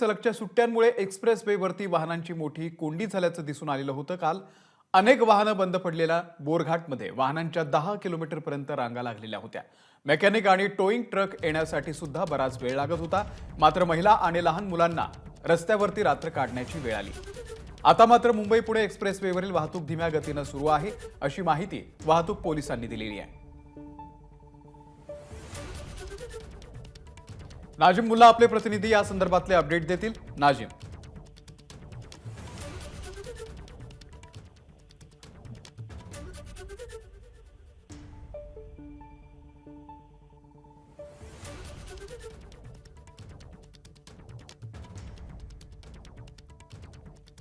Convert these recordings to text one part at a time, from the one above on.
सलगच्या सुट्ट्यांमुळे express वेवरती वाहनांची मोठी कोंडी झाल्याचं दिसून आलेलं होतं. काल अनेक वाहनं बंद पडलेल्या बोरघाटमध्ये वाहनांच्या दहा किलोमीटरपर्यंत रांगा लागलेल्या होत्या. मेकॅनिक आणि टोईंग ट्रक येण्यासाठी सुद्धा बराच वेळ लागत होता. मात्र महिला आणि लहान मुलांना रस्त्यावरती रात्र काढण्याची वेळ आली. आता मात्र मुंबई पुणे एक्सप्रेस वेवरील वाहतूक धीम्या गतीनं सुरू आहे अशी माहिती वाहतूक पोलिसांनी दिलेली आहे. नाजिम मुल्ला आपले प्रतिनिधी या संदर्भातले अपडेट देतील. नाजिम.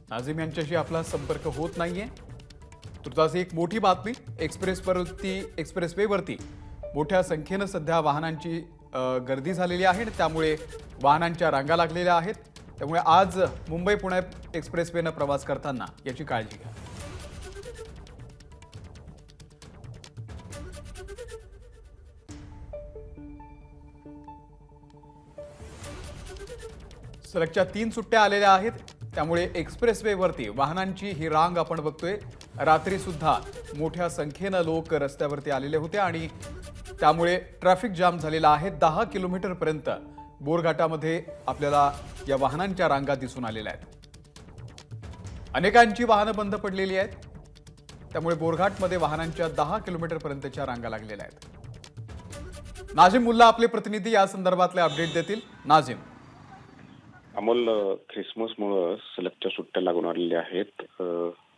नाझिम यांच्याशी आपला संपर्क होत नाहीये. तुर्तास एक मोठी बातमी एक्सप्रेसवरती एक्सप्रेसवेवरती मोठ्या संख्येनं सध्या वाहनांची गर्दी झालेली आहे त्यामुळे वाहनांच्या रांगा लागलेल्या आहेत. त्यामुळे आज मुंबई पुणे एक्सप्रेसवेनं प्रवास करताना याची काळजी घ्या. सलगच्या तीन सुट्ट्या आलेल्या आहेत. त्यामुळे एक्सप्रेसवेवरती वाहनांची ही रांग आपण बघतोय. रात्रीसुद्धा मोठ्या संख्येनं लोक रस्त्यावरती आलेले होते आणि त्यामुळे ट्रॅफिक जाम झालेला आहे. दहा किलोमीटरपर्यंत बोरघाटामध्ये आपल्याला या वाहनांच्या रांगा दिसून आलेल्या आहेत. अनेकांची वाहनं बंद पडलेली आहेत. त्यामुळे बोरघाटमध्ये वाहनांच्या दहा किलोमीटरपर्यंतच्या रांगा लागलेल्या आहेत. नाझिम मुल्ला आपले प्रतिनिधी या संदर्भातले अपडेट देतील. नाझिम. अमोल ख्रिसमसमुळं सलगच्या सुट्ट्या लागून आलेल्या आहेत.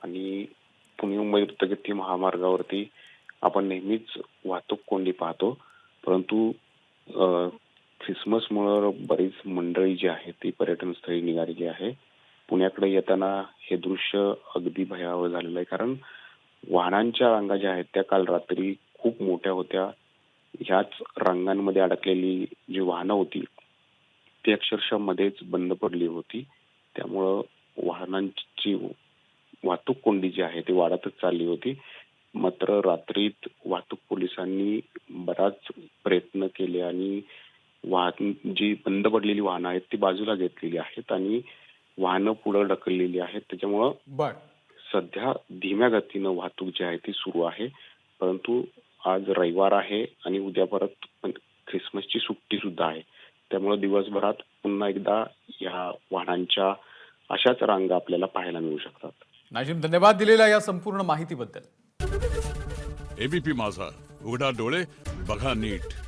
आणि पुणे मुंबई द्रुतगती महामार्गावरती आपण नेहमीच वाहतूक कोंडी पाहतो. परंतु ख्रिसमसमुळं बरीच मंडळी जी आहे ती पर्यटन स्थळी निघालेली आहे. पुण्याकडे येताना हे दृश्य अगदी भयावह झालेलं आहे. कारण वाहनांच्या रांगा ज्या आहेत त्या काल रात्री खूप मोठ्या होत्या. ह्याच रांगांमध्ये अडकलेली जी वाहनं होती ती अक्षरशः मध्येच बंद पडली होती. त्यामुळं वाहनांची वाहतूक कोंडी जी आहे ती वाढतच चालली होती. मात्र रात्रीत वाहतूक पोलिसांनी बराच प्रयत्न केले आणि वाहन जी बंद पडलेली वाहनं आहेत ती बाजूला घेतलेली आहेत आणि वाहनं पुढे ढकललेली आहेत. त्याच्यामुळं सध्या धीम्या गतीनं वाहतूक जी आहे ती सुरू आहे. परंतु आज रविवार आहे आणि उद्या परत पण ख्रिसमसची सुट्टी सुद्धा आहे त्यामुळे दिवसभरात पुन्हा एकदा या वाहनांच्या अशाच रांगा आपल्याला पाहायला मिळू शकतात. नाजिम धन्यवाद दिलेल्या या संपूर्ण माहितीबद्दल. एबीपी माझा. उघडा डोळे बघा नीट.